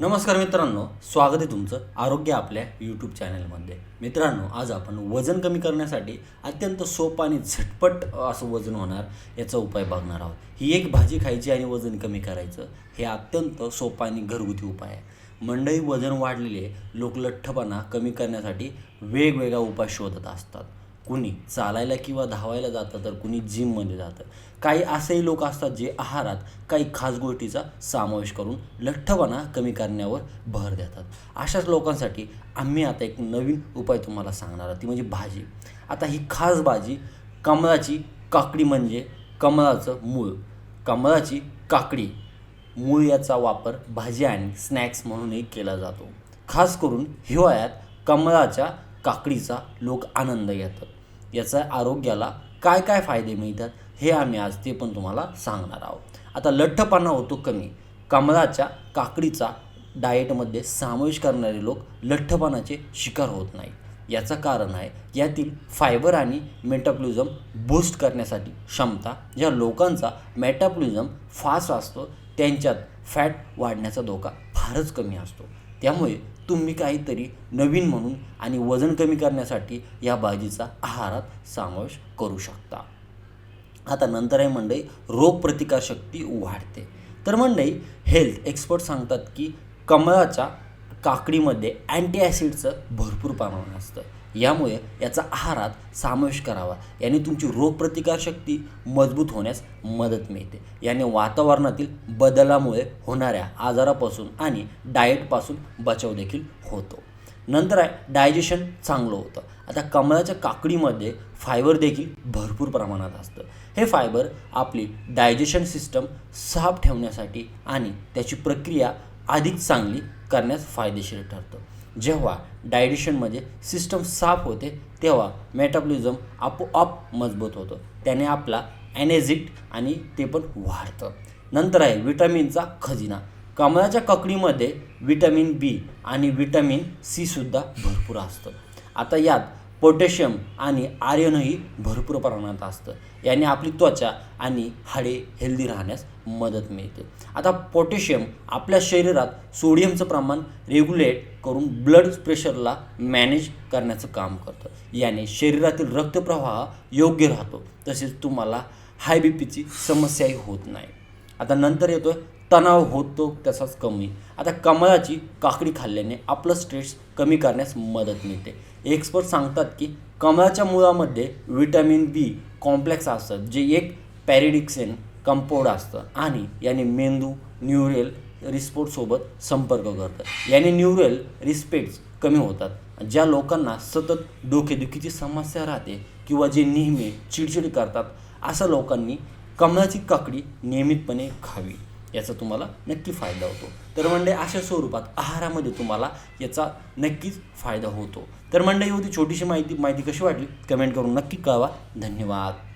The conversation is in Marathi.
नमस्कार मित्रांनो स्वागत आहे तुमचं आरोग्य आपल्या यूट्यूब चॅनलमध्ये मित्रांनो आज आपण वजन कमी करण्यासाठी अत्यंत सोपं आणि झटपट असं वजन होणार याचा उपाय बघणार आहोत. ही एक भाजी खायची आणि वजन कमी करायचं हे अत्यंत सोपं आणि घरगुती उपाय आहे. मंडळी वजन वाढलेले लोक लठ्ठपणा कमी करण्यासाठी वेगवेगळा उपाय शोधत असतात. कुणी चालायला किंवा धावायला जातं तर कुणी जिममध्ये जातं. काही असेही लोक असतात जे आहारात काही खास गोष्टीचा समावेश करून लठ्ठपणा कमी करण्यावर भर देतात. अशाच लोकांसाठी आम्ही आता एक नवीन उपाय तुम्हाला सांगणार आहोत. ती म्हणजे भाजी. आता ही खास भाजी कमळाची काकडी म्हणजे कमळाचं मूळ. कमळाची काकडी. मूळ याचा वापर भाजी आणि स्नॅक्स म्हणूनही केला जातो. खास करून हिवाळ्यात कमळाच्या काकडीचा लोक आनंद घेतात. याचा आरोग्याला काय काय फायदे मिळतात हे आम्ही आज ते पण तुम्हाला सांगणार आहोत. आता लठ्ठपणा होतो कमी. कमळाच्या काकडीचा डाएटमध्ये समावेश करणारे लोक लठ्ठपणाचे शिकार होत नाहीत. याचं कारण आहे यातील फायबर आणि मेटाप्लिझम बूस्ट करण्यासाठी क्षमता ज्या लोकांचा मेटाप्लिझम फास्ट असतो त्यांच्यात फॅट वाढण्याचा धोका फारच कमी असतो. त्यामुळे तुम्ही काहीतरी नवीन म्हणून आणि वजन कमी करण्यासाठी या भाजीचा आहारात समावेश करू शकता. आता नंतर आहे मंडई रोगप्रतिकारशक्ती वाढते. तर मंडई हेल्थ एक्सपर्ट सांगतात की कमळाच्या काकडीमध्ये अँटीॲसिडचं भरपूर प्रमाण असतं. यामुळे याचा आहारात समावेश करावा. याने तुमची रोगप्रतिकारशक्ती मजबूत होण्यास मदत मिळते. याने वातावरणातील बदलामुळे होणाऱ्या आजारापासून आणि डाएटपासून बचाव देखील होतो. नंतर आहे डायजेशन चांगलं होतं. आता कमळाच्या काकडीमध्ये फायबर देखील भरपूर प्रमाणात असतं. हे फायबर आपली डायजेशन सिस्टम साफ ठेवण्यासाठी आणि त्याची प्रक्रिया अधिक चांगली करण्यास फायदेशीर ठरतं. जेव्हा डायजेशनमध्ये सिस्टम साफ होते तेव्हा मेटाबॉलिझम आपोआप मजबूत होतं. त्याने आपला ॲनेझिट आणि ते पण वाढतं. नंतर आहे विटॅमिनचा खजिना. कमळाच्या ककडीमध्ये विटॅमिन बी आणि विटॅमिन सी सुद्धा भरपूर असतं. आता यात पोटॅशियम आणि आर्यनही भरपूर प्रमाणात असतं. याने आपली त्वचा आणि हाडे हेल्दी राहण्यास मदत मिळते. आता पोटॅशियम आपल्या शरीरात सोडियमचं प्रमाण रेग्युलेट करून ब्लड प्रेशरला मॅनेज करण्याचं काम करतं. याने शरीरातील रक्तप्रवाह योग्य राहतो. तसेच तुम्हाला हाय बी पीची समस्याही होत नाही. आता नंतर येतो तणाव होतो तसाच कमी. आता कमळाची काकडी खाल्ल्याने आपलं स्ट्रेस कमी करण्यास मदत मिळते. एक्सपर्ट सांगतात की कमळाच्या मुळामध्ये व्हिटॅमिन बी कॉम्प्लेक्स असतात जे एक पॅरिडिक्सेन कंपाऊंड असतं आणि याने मेंदू न्यूरेल रिस्पोर्टसोबत संपर्क करतात याने न्यूरल रिस्पेक्ट्स कमी होतात. ज्या लोकांना सतत डोकेदुखीची समस्या राहते किंवा जे नेहमी चिडचिड करतात अशा लोकांनी कमळाची काकडी नियमितपणे खावी. याचा तुम्हाला नक्की फायदा होतो. तर म्हणजे अशा स्वरूपात आहारामध्ये तुम्हाला याचा नक्कीच फायदा होतो. तर म्हणजे होती छोटीशी माहिती माहिती कशी वाटली? कमेंट करून नक्की कळवा. धन्यवाद.